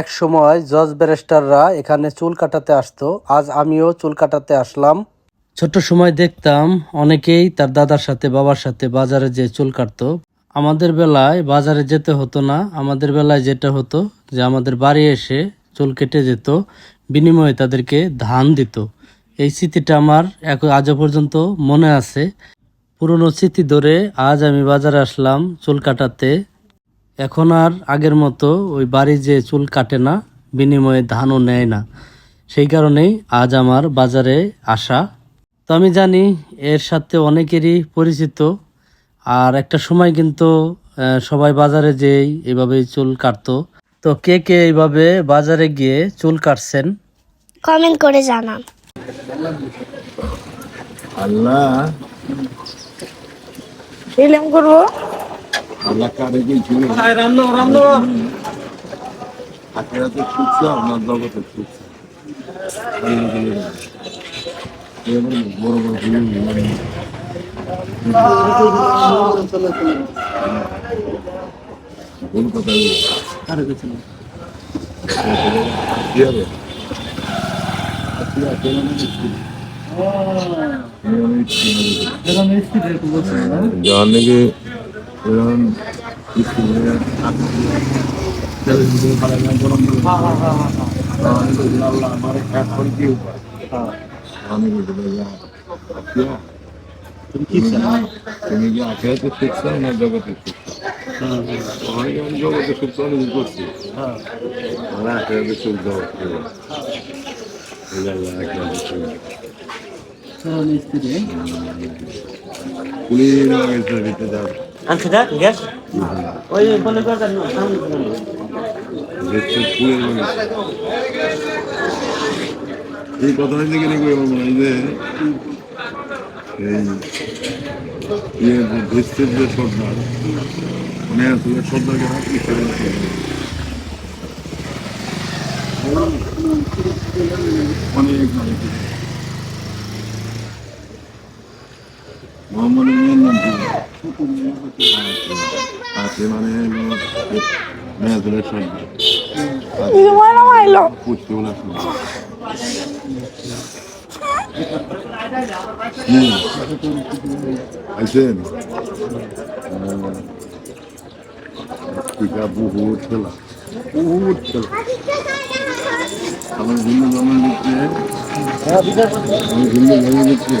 এক সময় জজ ব্যারিস্টাররা এখানে চুল কাটাতে আসতো। আজ আমিও চুল কাটাতে আসলাম। ছোট সময় দেখতাম অনেকেই তার দাদার সাথে, বাবার সাথে বাজারে যে চুল কাটতো। আমাদের বেলায় বাজারে যেতে হতো না। আমাদের বেলায় যেটা হতো যে আমাদের বাড়ি এসে চুল কেটে যেত, বিনিময়ে তাদেরকে ধান দিত। এই স্মৃতিটা আমার আজও পর্যন্ত মনে আছে। পুরনো স্মৃতি ধরে আজ আমি বাজারে আসলাম চুল কাটাতে। এখন আর আগের মতো ওই বাড়ি যে চুল কাটে না বিনিময়ে ধানও নেয় না। সেই কারণেই আজ আমার বাজারে আসা। তো আমি জানি এর সাথে অনেকেরই পরিচিত আর একটা সময় কিন্তু সবাই বাজারে যেই এভাবেই চুল কাটতো। তো কে কে এইভাবে বাজারে গিয়ে চুল কাটছেন? কমেন্ট করে জানান। আল্লাহ। করব? কারে আখেরাতে ছুটছে আপনার জগতে ছুটছে এবার বড় বড়। ভুল কথা বলে। কি হবে? আজকে রাতে আমি দেখছি। আমি দেখছি। জানকে এরকম স্কুলে টেলিভিশনে পাঠালাম গরম আমি তো আল্লাহ আমার এক করে কি ইয়া তুমি কি আখেরাতে শিখছো না জগতে শিখছো আমি আমি জগতে শিখছো আমি করছি আখেরাতে শিখ জগতে পুলিশ আনছে গ্যাস? ওই বলে এই কথাটা থেকে নাকি আমার? মনে হয় যে, এই ইয়ে ভেস্টের যে না অনেক মোহাম্মদ মেয়ের নাম কি আছে মানে মেয়াজুলের সর্দার পুষতে বলে আইসেন টিকা বহুত খেলা বহুত খেলা আমার হিন্দু ধর্মের ভিতরে আমি হিন্দু ধর্মের ভিতরে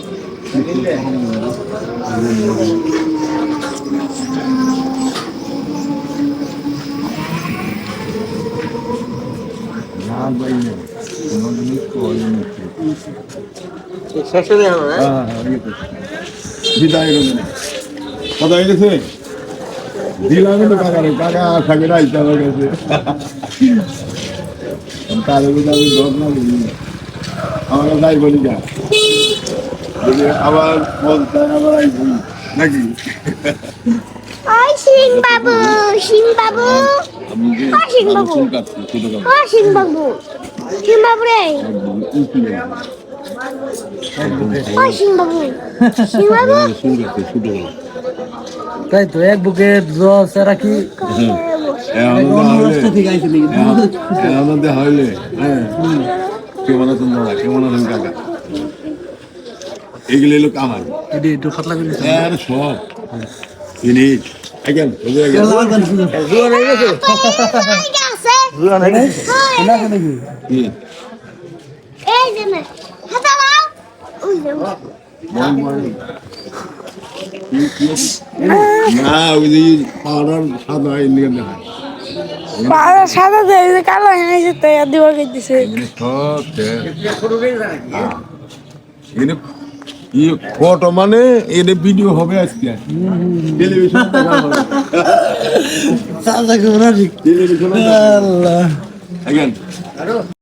বিদায় রোগে কথা হয়ে গেছে দিলাম তো কাকারে কাকা থাকে রাইতে আমার কাছে তার উপরে আমি দশ না বলি আমার যাই বলি যা আবার বলতে আবার আই নাকি? ওই সিং বাবু সিং বাবু। আমি যে হ্যাঁ, শিখবাবু। চুল কাটছি ছোট কাটছি ও সিং বাবু। সিং বাবু রে। ও সিং বাবু। সিং বাবু। চুল কাটছি ছোট কাটছি তাই তো এক বুকে এরা কি? হইলে। হ্যাঁ কেমন আছেন দাদা? কেমন আছেন কাকা? এগুলো এলো কামাই একটু পাতলা করে দিছে। আর সব। জিনিস। না ওই যে না ওই যে পাউডার সাদা ইন্ডিয়ান দেখা পাড়া সাদা দেয় যে কালো হয়ে যেতে দিব দিছে? ফটো মানে এর ভিডিও হবে আজকে। টেলিভিশন আল্লাহ।